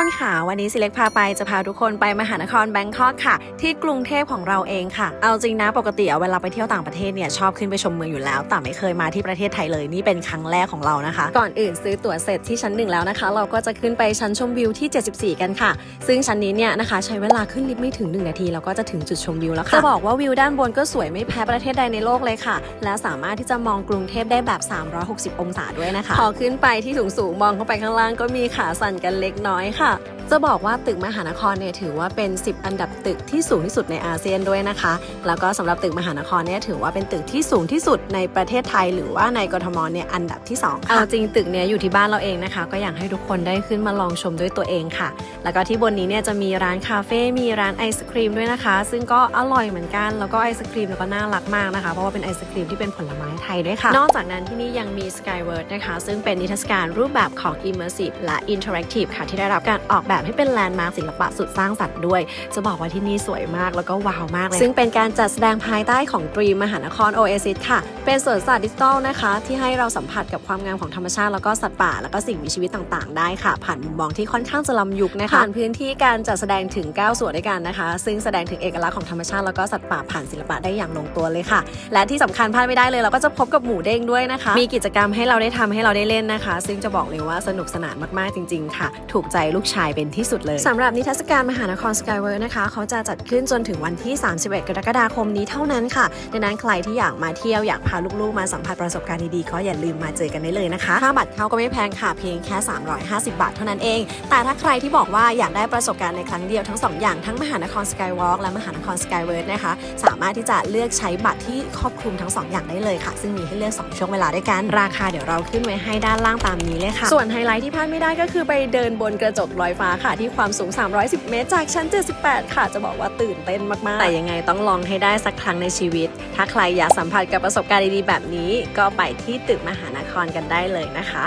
คนค่ะวันนี้สิเล็กพาไปจะพาทุกคนไปมหานครแบงคอกค่ะ ที่กรุงเทพของเราเองค่ะ เอาจริงนะปกติเวลาไปเที่ยวต่างประเทศเนี่ยชอบขึ้นไปชมเมืองอยู่แล้ว แต่ไม่เคยมาที่ประเทศไทยเลยนี่เป็นครั้งแรกของเรานะคะ ก่อนอื่นซื้อตั๋วเสร็จที่ชั้นหนึ่งแล้วนะคะ เราก็จะขึ้นไปชั้นชมวิวที่ 74 กันค่ะ ซึ่งชั้นนี้เนี่ยนะคะ ใช้เวลาขึ้นลิฟต์ไม่ถึง 1 นาทีแล้วก็จะถึงจุดชมวิวแล้วค่ะจะบอกว่าวิวด้านบนก็สวยไม่แพ้ประเทศใดในโลกเลยค่ะ และสามารถที่จะมองกรุงเทพได้แบบ 360 องศาด้วยนะคะพอขึ้นไปที่สูงสูงมองเข้าไปข้างล่างก็มีขาสั่นกันเล็กน้อยค่ะ차 จะบอกว่าตึกมหานครเนี่ยถือว่าเป็น 10 อันดับตึกที่สูงที่สุดในอาเซียนด้วยนะคะ แล้วก็สำหรับตึกมหานครเนี่ยถือว่าเป็นตึกที่สูงที่สุดในประเทศไทย หรือว่าในกรทมเนี่ยอันดับที่2ค่ะเอาจริงตึกเนี้ยอยู่ที่บ้านเราเองนะคะ ก็อยากให้ทุกคนได้ขึ้นมาลองชมด้วยตัวเองค่ะ แล้วก็ที่บนนี้เนี่ยจะมีร้านคาเฟ่ มีร้านไอศครีมด้วยนะคะ ซึ่งก็อร่อยเหมือนกัน แล้วก็ไอศครีมแล้วก็น่ารักมากนะคะ เพราะว่าเป็นไอศครีมที่เป็นผลไม้ไทยด้วยค่ะ นอกจากนั้นที่นี่ยังมี Skyward นะคะ ซึ่งเป็นนิทรรศการรูปแบบของ Immersive และ Interactive ค่ะ ที่ได้รับการออกแบบให้เป็นแลนด์มาร์คศิลปะสุดสร้างสรรค์ด้วย จะบอกว่าที่นี่สวยมากแล้วก็ว้าวมากเลย ซึ่งเป็นการจัดแสดงภายใต้ของตรีมมหานคร Oasis ค่ะ เป็นสวนสัตว์ดิจิตอลนะคะ ที่ให้เราสัมผัสกับความงามของธรรมชาติแล้วก็สัตว์ป่า แล้วก็สิ่งมีชีวิตต่างๆ ได้ค่ะ ผ่านมุมมองที่ค่อนข้างจะล้ำยุคนะคะผ่านพื้นที่การจัดแสดงถึง 9 ส่วนด้วยกันนะคะ ซึ่งแสดงถึงเอกลักษณ์ของธรรมชาติแล้วก็สัตว์ป่าผ่านศิลปะได้อย่างลงตัวเลยค่ะ และที่สำคัญพลาดไม่ได้เลยเราก็จะพบกับหมูเด้งด้วยนะคะ มีกิจกรรมให้เราได้ทำให้เราได้เล่นนะคะ ซึ่งจะบอกเลยว่าสนุกสนานมากๆจริง ๆ ค่ะ ถูกใจลูกชายเป็นที่สุดเลยสำหรับนิทรรศการมหานครสกายเวิร์นะคะ เขาจะจัดขึ้นจนถึงวันที่ 31 กรกฎาคมนี้เท่านั้นค่ะ ดังนั้นใครที่อยากมาเที่ยวอยากพาลูกๆ มาสัมผัสประสบการณ์ดีๆ ก็อย่าลืมมาเจอกันได้เลยนะคะค่าบัตรเข้าก็ไม่แพงค่ะ เพียงแค่ 350 บาทเท่านั้นเอง แต่ถ้าใครที่บอกว่าอยากได้ประสบการณ์ในครั้งเดียวทั้งสองอย่างทั้งมหานครสกายวอล์กและมหานครสกายเวิร์นะคะ สามารถที่จะเลือกใช้บัตรที่ครอบคลุมทั้งสองอย่างได้เลยค่ะ ซึ่งมีให้เลือก 2 ช่วงเวลาด้วยกัน ราคาเดี๋ยวเราขึ้นไว้ให้ด้านล่างตามนี้เลยค่ะ ส่วนไฮไลท์ที่พลาดไม่ได้ก็คือไปเดินบนกระจกลอยฟ้าค่ะที่ความสูง 310 เมตร จากชั้น 78 ค่ะ จะบอกว่าตื่นเต้นมากๆ แต่ยังไงต้องลองให้ได้สักครั้งในชีวิต ถ้าใครอยากสัมผัสกับประสบการณ์ดีๆแบบนี้ ก็ไปที่ตึกมหานครกันได้เลยนะคะ